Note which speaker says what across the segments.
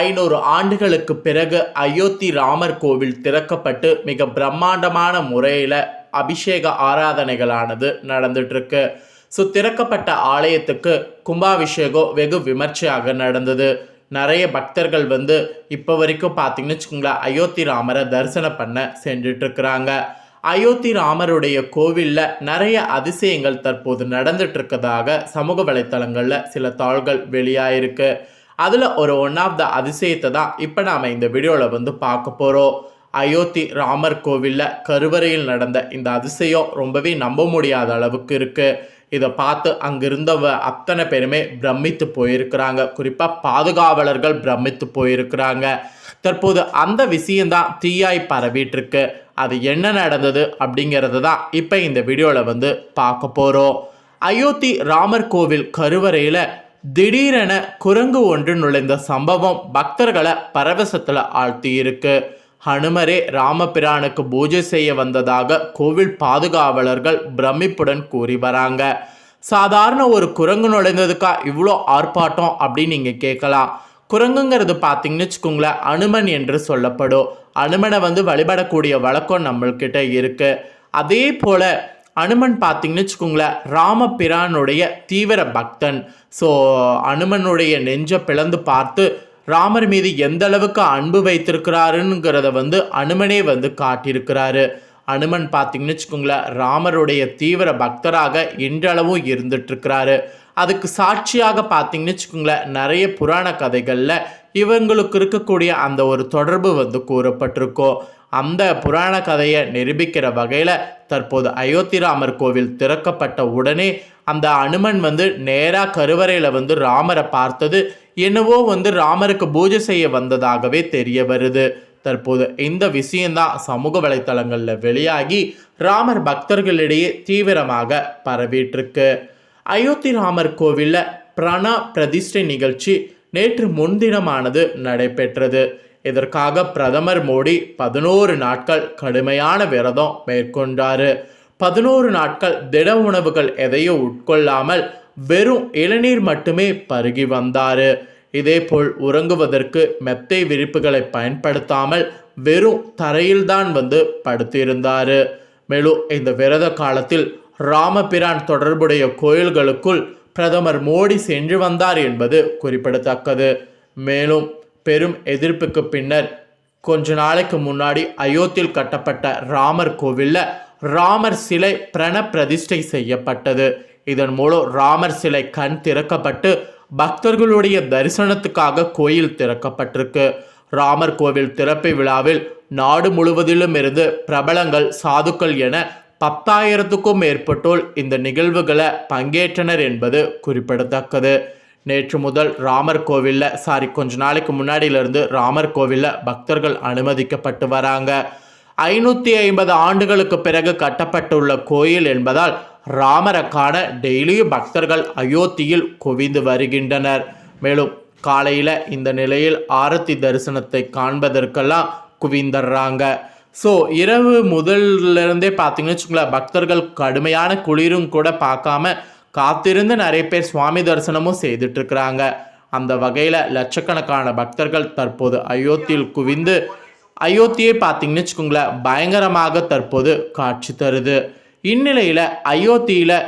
Speaker 1: ஐநூறு ஆண்டுகளுக்கு பிறகு அயோத்தி ராமர் கோவில் திறக்கப்பட்டு மிக பிரம்மாண்டமான முறையில் அபிஷேக ஆராதனைகளானது நடந்துட்டுருக்கு. ஸோ திறக்கப்பட்ட ஆலயத்துக்கு கும்பாபிஷேகம் வெகு விமர்சையாக நடந்தது. நிறைய பக்தர்கள் வந்து இப்போ வரைக்கும் பார்த்தீங்கன்னு வச்சுக்கோங்களேன் அயோத்தி ராமரை தரிசனம் பண்ண சென்றுட்டுருக்குறாங்க. அயோத்தி ராமருடைய கோவிலில் நிறைய அதிசயங்கள் தற்போது நடந்துட்டு இருக்கதாக சமூக வலைத்தளங்களில் சில தாள்கள் வெளியாயிருக்கு. அதில் ஒரு ஒன் ஆஃப் த அதிசயத்தை தான் இப்போ நாம் இந்த வீடியோவில் வந்து பார்க்க போகிறோம் அயோத்தி ராமர் கோவிலில் கருவறையில் நடந்த இந்த அதிசயம் ரொம்பவே நம்ப முடியாத அளவுக்கு இருக்குது இதை பார்த்து அங்கிருந்தவ அத்தனை பேருமே பிரமித்து போயிருக்கிறாங்க. குறிப்பாக பாதுகாவலர்கள் பிரமித்து போயிருக்கிறாங்க. தற்போது அந்த விஷயந்தான் தீயாய் பரவிட்டுருக்கு. அது என்ன நடந்தது அப்படிங்கிறது தான் இப்போ இந்த வீடியோவில் வந்து பார்க்க போகிறோம் அயோத்தி ராமர் கோவில் கருவறையில் திடீரென குரங்கு ஒன்று நுழைந்த சம்பவம் பக்தர்களை பரவசத்தில் ஆழ்த்தியிருக்கு. ஹனுமரே ராமபிரானுக்கு பூஜை செய்ய வந்ததாக கோவில் பாதுகாவலர்கள் பிரமிப்புடன் கூறி வராங்க. சாதாரண ஒரு குரங்கு நுழைந்ததுக்கா இவ்வளோ ஆர்ப்பாட்டம் அப்படின்னு நீங்கள் கேட்கலாம். குரங்குங்கிறது பார்த்தீங்கன்னு வச்சுக்கோங்களேன் அனுமன் என்று சொல்லப்படும். அனுமனை வந்து வழிபடக்கூடிய வழக்கம் நம்மள்கிட்ட இருக்குது அதே போல் அனுமன் பார்த்தீங்கன்னு வச்சுக்கோங்களேன் ராமபிரானுடைய தீவிர பக்தன். ஸோ அனுமனுடைய நெஞ்சை பிளந்து பார்த்து ராமர் மீது எந்த அளவுக்கு அன்பு வைத்திருக்கிறாருங்கிறத வந்து அனுமனே வந்து காட்டியிருக்கிறாரு. அனுமன் பார்த்தீங்கன்னு வச்சுக்கோங்களேன் ராமருடைய தீவிர பக்தராக இன்றளவும் இருந்துட்டு இருக்கிறாரு அதுக்கு சாட்சியாக பார்த்தீங்கன்னு வச்சுக்கோங்களேன் நிறைய புராண கதைகளில் இவங்களுக்கு இருக்கக்கூடிய அந்த ஒரு தொடர்பு வந்து கூறப்பட்டிருக்கோம் அந்த புராண கதையை நிரூபிக்கிற வகையில் தற்போது அயோத்தி ராமர் கோவில் திறக்கப்பட்ட உடனே அந்த அனுமன் வந்து நேராக கருவறையில் வந்து ராமரை பார்த்தது. என்னவோ வந்து ராமருக்கு பூஜை செய்ய வந்ததாகவே தெரிய வருது. தற்போது இந்த விஷயந்தான் சமூக வலைத்தளங்களில் வெளியாகி ராமர் பக்தர்களிடையே தீவிரமாக பரவிட்டிருக்கு அயோத்தி ராமர் கோவிலில் பிரண பிரதிஷ்டை நிகழ்ச்சி நேற்று முன்தினமானது நடைபெற்றது. இதற்காக பிரதமர் மோடி பதினோரு நாட்கள் கடுமையான விரதம் மேற்கொண்டாரு. பதினோரு நாட்கள் திட உணவுகள் எதையும் உட்கொள்ளாமல் வெறும் இளநீர் மட்டுமே பருகி வந்தாரு. இதேபோல் உறங்குவதற்கு மெத்தை விரிப்புகளை பயன்படுத்தாமல் வெறும் தரையில்தான் வந்து படுத்திருந்தாரு. மேலும் இந்த விரத காலத்தில் ராமபிரான் தொடர்புடைய கோயில்களுக்குள் பிரதமர் மோடி சென்று வந்தார் என்பது குறிப்பிடத்தக்கது. மேலும் பெரும் எதிர்ப்புக்கு பின்னர் கொஞ்ச நாளைக்கு முன்னாடி அயோத்தியில் கட்டப்பட்ட ராமர் கோவிலில் ராமர் சிலை பிரண பிரதிஷ்டை செய்யப்பட்டது. இதன் மூலம் ராமர் சிலை கண் திறக்கப்பட்டு பக்தர்களுடைய தரிசனத்துக்காக கோயில் திறக்கப்பட்டிருக்கு. ராமர் கோவில் திறப்பு விழாவில் நாடு முழுவதிலும் இருந்து பிரபலங்கள் சாதுக்கள் என பத்தாயிரத்துக்கும் மேற்பட்டோர் இந்த நிகழ்வுகளை பங்கேற்றனர் என்பது குறிப்பிடத்தக்கது. நேற்று முதல் ராமர் கோவிலில் சாரி கொஞ்ச நாளைக்கு முன்னாடியிலிருந்து ராமர் கோவிலில் பக்தர்கள் அனுமதிக்கப்பட்டு வராங்க. ஐநூற்றி ஐம்பது ஆண்டுகளுக்கு பிறகு கட்டப்பட்டுள்ள கோயில் என்பதால் ராமரை காண டெய்லியும் பக்தர்கள் அயோத்தியில் குவிந்து வருகின்றனர். மேலும் காலையில் இந்த நிலையில் ஆரத்தி தரிசனத்தை காண்பதற்கெல்லாம் குவிந்துடுறாங்க ஸோ இரவு முதல்லேருந்தே பார்த்தீங்கன்னு வச்சுக்கோங்களேன் பக்தர்கள் கடுமையான குளிரும் கூட பார்க்காம காத்திருந்து நிறைய பேர் சுவாமி தரிசனமும் செய்துட்டுருக்குறாங்க. அந்த வகையில் லட்சக்கணக்கான பக்தர்கள் தற்போது அயோத்தியில் குவிந்து அயோத்தியை பார்த்தீங்கன்னு வச்சுக்கோங்களேன் பயங்கரமாக தற்போது காட்சி தருது. இந்நிலையில் அயோத்தியில்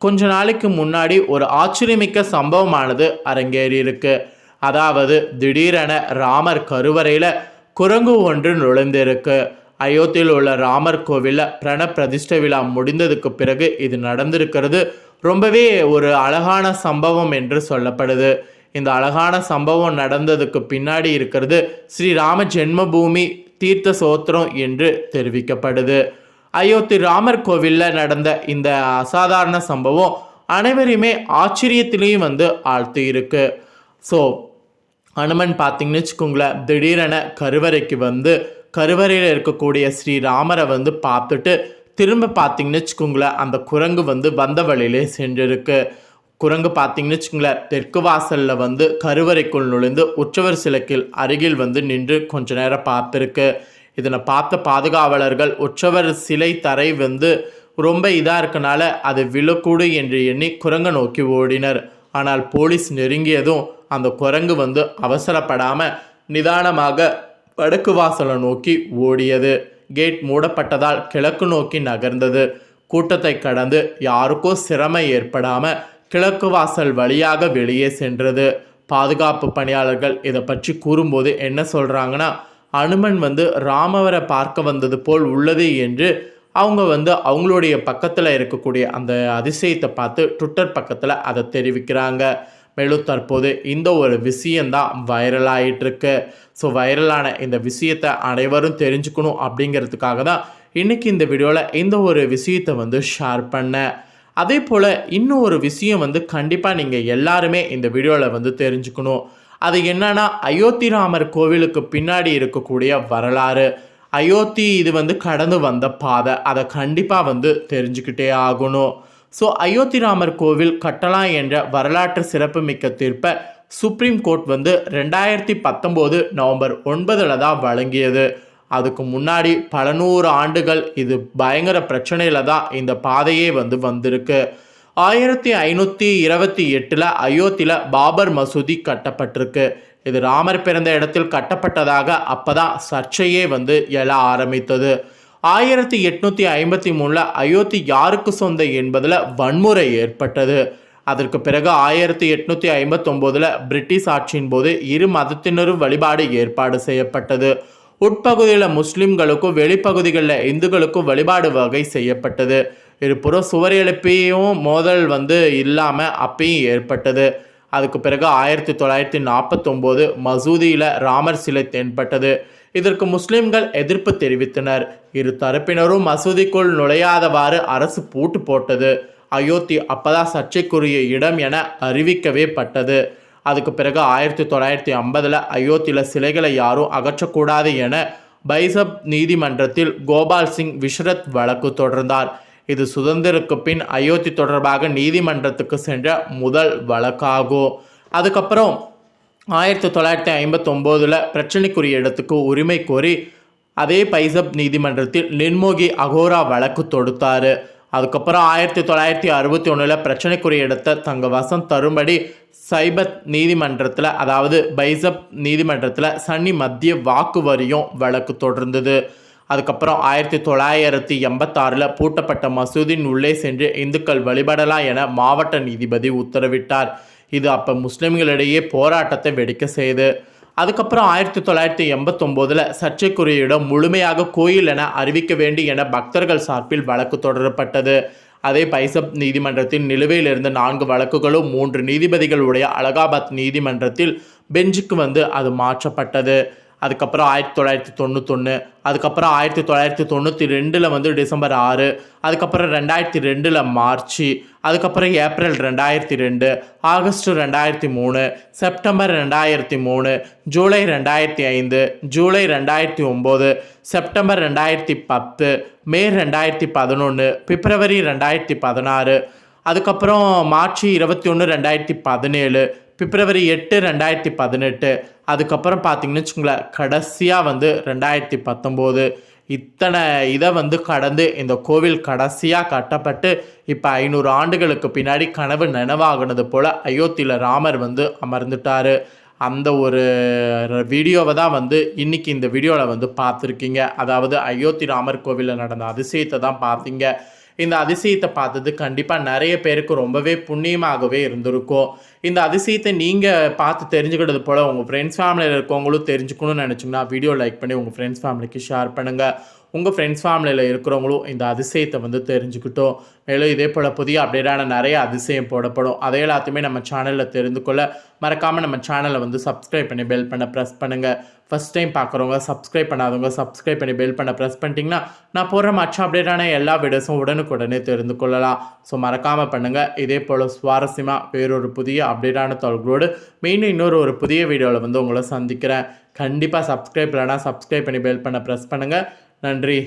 Speaker 1: கொஞ்ச நாளைக்கு முன்னாடி ஒரு ஆச்சரியமிக்க சம்பவமானது அரங்கேறி இருக்கு அதாவது திடீரென ராமர் கருவறையில் குரங்கு ஒன்று நுழைந்திருக்கு. அயோத்தியில் உள்ள ராமர் கோவிலில் பிரண பிரதிஷ்ட விழா முடிந்ததுக்கு பிறகு இது நடந்திருக்கிறது. ரொம்பவே ஒரு அழகான சம்பவம் என்று சொல்லப்படுது. இந்த அழகான சம்பவம் நடந்ததுக்கு பின்னாடி இருக்கிறது ஸ்ரீராம ஜென்மபூமி தீர்த்த சோத்திரம் என்று தெரிவிக்கப்படுது. அயோத்தி ராமர் கோவிலில் நடந்த இந்த அசாதாரண சம்பவம் அனைவரையுமே ஆச்சரியத்திலையும் வந்து ஆழ்த்தி இருக்கு ஸோ அனுமன் பார்த்தீங்கன்னு வச்சுக்கோங்களேன் திடீரென கருவறைக்கு வந்து கருவறையில் இருக்கக்கூடிய ஸ்ரீராமரை வந்து பார்த்துட்டு திரும்ப பார்த்தீங்கன்னு வச்சுக்கோங்களேன் அந்த குரங்கு வந்து வந்த வழியிலே சென்றிருக்கு. குரங்கு பார்த்தீங்கன்னு வச்சுக்கோங்களேன் தெற்கு வாசலில் வந்து கருவறைக்குள் நுழைந்து உற்சவர் சிலைக்கில் அருகில் வந்து நின்று கொஞ்ச நேரம் பார்த்துருக்கு. இதனை பார்த்த பாதுகாவலர்கள் உற்சவர் சிலை தரை வந்து ரொம்ப இதாக இருக்கனால அது விழக்கூடு என்று எண்ணி குரங்கை நோக்கி ஓடினர். ஆனால் போலீஸ் நெருங்கியதும் அந்த குரங்கு வந்து அவசரப்படாமல் நிதானமாக வடக்கு வாசலை நோக்கி ஓடியது. கேட் மூடப்பட்டதால் கிழக்கு நோக்கி நகர்ந்தது. கூட்டத்தை கடந்து யாருக்கோ சிரமம் ஏற்படாமல் கிழக்கு வாசல் வழியாக வெளியே சென்றது. பாதுகாப்பு பணியாளர்கள் இதை பற்றி கூறும்போது என்ன சொல்கிறாங்கன்னா அனுமன் வந்து ராமவரை பார்க்க வந்தது போல் உள்ளது என்று அவங்க வந்து அவங்களுடைய பக்கத்தில் இருக்கக்கூடிய அந்த அதிசயத்தை பார்த்து ட்விட்டர் பக்கத்தில் அதை தெரிவிக்கிறாங்க. மேலும் தற்போது இந்த ஒரு விஷயந்தான் வைரல் ஆயிட்டுருக்கு ஸோ வைரலான இந்த விஷயத்தை அனைவரும் தெரிஞ்சுக்கணும் அப்படிங்கிறதுக்காக தான் இன்னைக்கு இந்த வீடியோவில் இந்த ஒரு விஷயத்தை வந்து ஷேர் பண்ணேன். அதே போல் இன்னும் ஒரு விஷயம் வந்து கண்டிப்பாக நீங்கள் எல்லாருமே இந்த வீடியோவில் வந்து தெரிஞ்சுக்கணும். அது என்னன்னா அயோத்தி ராமர் கோவிலுக்கு பின்னாடி இருக்கக்கூடிய வரலாறு. அயோத்தி இது வந்து கடந்து வந்த பாதை. அதை கண்டிப்பாக வந்து தெரிஞ்சுக்கிட்டே ஆகணும். ஸோ அயோத்தி ராமர் கோவில் கட்டலாம் என்ற வரலாற்று சிறப்புமிக்க தீர்ப்பை சுப்ரீம் கோர்ட் வந்து ரெண்டாயிரத்தி பத்தொம்போது நவம்பர் ஒன்பதில் தான் வழங்கியது. அதுக்கு முன்னாடி பல நூறு ஆண்டுகள் இது பயங்கர பிரச்சனையில் தான் இந்த பாதையே வந்து வந்திருக்கு. ஆயிரத்தி ஐநூற்றி இருபத்தி எட்டில் அயோத்தியில் பாபர் மசூதி கட்டப்பட்டிருக்கு. இது ராமர் பிறந்த இடத்தில் கட்டப்பட்டதாக அப்போ தான் சர்ச்சையே வந்து எழ ஆரம்பித்தது. ஆயிரத்தி எட்நூற்றி ஐம்பத்தி மூணில் அயோத்தி யாருக்கு சொந்த என்பதில் வன்முறை ஏற்பட்டது. அதற்கு பிறகு ஆயிரத்தி எட்நூற்றி ஐம்பத்தொம்போதில் பிரிட்டிஷ் ஆட்சியின் போது இரு மதத்தினரும் வழிபாடு ஏற்பாடு செய்யப்பட்டது. உட்பகுதியில் முஸ்லிம்களுக்கும் வெளிப்பகுதிகளில் இந்துக்களுக்கும் வழிபாடு வகை செய்யப்பட்டது. இருபுறம் சுவர் எழுப்பியும் மோதல் வந்து இல்லாமல் அப்பயும் ஏற்பட்டது. அதுக்கு பிறகு ஆயிரத்தி தொள்ளாயிரத்தி நாற்பத்தொம்போது மசூதியில் ராமர் சிலை தென்பட்டது. இதற்கு முஸ்லிம்கள் எதிர்ப்பு தெரிவித்தனர். இரு தரப்பினரும் மசூதிக்குள் நுழையாதவாறு அரசு பூட்டு போட்டது. அயோத்தி அப்பதா சர்ச்சைக்குரிய இடம் என அறிவிக்கவே பட்டது. அதுக்கு பிறகு ஆயிரத்தி தொள்ளாயிரத்தி ஐம்பதில் அயோத்தியில் சிலைகளை யாரும் அகற்றக்கூடாது என பைசப் நீதிமன்றத்தில் கோபால் சிங் விஷ்ரத் வழக்கு தொடர்ந்தார். இது சுதந்திரக்கு பின் அயோத்தி தொடர்பாக நீதிமன்றத்துக்கு சென்ற முதல் வழக்காகும். அதுக்கப்புறம் ஆயிரத்தி தொள்ளாயிரத்தி ஐம்பத்தொம்போதில் பிரச்சனைக்குரிய இடத்துக்கு உரிமை கோரி அதே பைசப் நீதிமன்றத்தில் நின்மோகி அகோரா வழக்கு தொடுத்தார். அதுக்கப்புறம் ஆயிரத்தி தொள்ளாயிரத்தி அறுபத்தி ஒன்றில் பிரச்சனைக்குரிய இடத்தை தங்க வசம் தரும்படி சைபத் நீதிமன்றத்தில் அதாவது பைசப் நீதிமன்றத்தில் சன்னி மத்திய வாக்கு வரியும் வழக்கு தொடர்ந்தது. அதுக்கப்புறம் ஆயிரத்தி தொள்ளாயிரத்தி எண்பத்தாறில் பூட்டப்பட்ட மசூதியின் உள்ளே சென்று இந்துக்கள் வழிபடலாம் என மாவட்ட நீதிபதி உத்தரவிட்டார். இது அப்போ முஸ்லீம்களிடையே போராட்டத்தை வெடிக்க செய்து. அதுக்கப்புறம் ஆயிரத்தி தொள்ளாயிரத்தி எண்பத்தொம்போதில் சர்ச்சைக்குரிய இடம் முழுமையாக கோயில் என அறிவிக்க வேண்டும் என பக்தர்கள் சார்பில் வழக்கு தொடரப்பட்டது. அதே பைசப் நீதிமன்றத்தின் நிலுவையில் இருந்த நான்கு வழக்குகளும் மூன்று நீதிபதிகளுடைய அலகாபாத் நீதிமன்றத்தில் பெஞ்சுக்கு வந்து அது மாற்றப்பட்டது. அதுக்கப்புறம் ஆயிரத்தி தொள்ளாயிரத்தி தொண்ணூத்தொன்று அதுக்கப்புறம் ஆயிரத்தி தொள்ளாயிரத்தி தொண்ணூற்றி ரெண்டில் வந்து டிசம்பர் ஆறு அதுக்கப்புறம் ரெண்டாயிரத்தி ரெண்டில் மார்ச் அதுக்கப்புறம் ஏப்ரல் ரெண்டாயிரத்தி ரெண்டு ஆகஸ்ட் ரெண்டாயிரத்தி மூணு செப்டம்பர் ரெண்டாயிரத்தி மூணு ஜூலை ரெண்டாயிரத்தி ஐந்து ஜூலை ரெண்டாயிரத்தி ஒம்பது செப்டம்பர் ரெண்டாயிரத்தி பத்து மே ரெண்டாயிரத்தி பதினொன்று பிப்ரவரி ரெண்டாயிரத்தி பதினாறு அதுக்கப்புறம் மார்ச் இருபத்தி ஒன்று ரெண்டாயிரத்தி பதினேழு பிப்ரவரி எட்டு ரெண்டாயிரத்தி பதினெட்டு. அதுக்கப்புறம் பார்த்தீங்கன்னு வச்சுங்களேன் கடைசியாக வந்து ரெண்டாயிரத்தி பத்தொம்போது. இத்தனை இதை வந்து கடந்து இந்த கோவில் கடைசியாக கட்டப்பட்டு இப்போ ஐநூறு ஆண்டுகளுக்கு பின்னாடி கனவு நினைவாகினது போல் அயோத்தியில் ராமர் வந்து அமர்ந்துட்டார். அந்த ஒரு வீடியோவை தான் வந்து இன்னைக்கு இந்த வீடியோவில் வந்து பார்த்துருக்கீங்க. அதாவது அயோத்தி ராமர் கோவிலில் நடந்த அதிசயத்தை தான் பார்த்தீங்க. இந்த அதிசயத்தை பார்த்தது கண்டிப்பாக நிறைய பேருக்கு ரொம்பவே புண்ணியமாகவே இருந்திருக்கும். இந்த அதிசயத்தை நீங்கள் பார்த்து தெரிஞ்சுக்கிறது போல் உங்கள் ஃப்ரெண்ட்ஸ் ஃபேமிலியில் இருக்கவங்களும் தெரிஞ்சுக்கணும்னு நினச்சிங்கன்னா வீடியோ லைக் பண்ணி உங்கள் ஃப்ரெண்ட்ஸ் ஃபேமிலிக்கு ஷேர் பண்ணுங்கள் உங்கள் ஃப்ரெண்ட்ஸ் ஃபேமிலியில் இருக்கிறவங்களும் இந்த அதிசயத்தை வந்து தெரிஞ்சுக்கிட்டோம். மேலும் இதே போல் புதிய அப்டேட்டான நிறைய அதிசயம் போடப்படும். அதை எல்லாத்தையுமே நம்ம சேனலில் தெரிந்து கொள்ள மறக்காமல் நம்ம சேனலை வந்து சப்ஸ்கிரைப் பண்ணி பெல் பண்ண ப்ரெஸ் பண்ணுங்கள் ஃபஸ்ட் டைம் பார்க்குறவங்க சப்ஸ்கிரைப் பண்ணாதவங்க சப்ஸ்கிரைப் பண்ணி பெல் பண்ண ப்ரெஸ் பண்ணிட்டீங்கன்னா நான் போடுற மற்ற அப்டேட்டான எல்லா வீடியோஸும் உடனுக்குடனே தெரிந்து கொள்ளலாம். ஸோ மறக்காமல் பண்ணுங்கள் இதே போல் சுவாரஸ்யமாக வேறொரு புதிய அப்டேட்டான தொல்களோடு மீண்டும் இன்னொரு ஒரு புதிய வீடியோவில் வந்து உங்களை சந்திக்கிறேன். கண்டிப்பாக சப்ஸ்கிரைப் இல்லைனா சப்ஸ்கிரைப் பண்ணி பெல் பண்ண ப்ரெஸ் பண்ணுங்கள் நன்றி.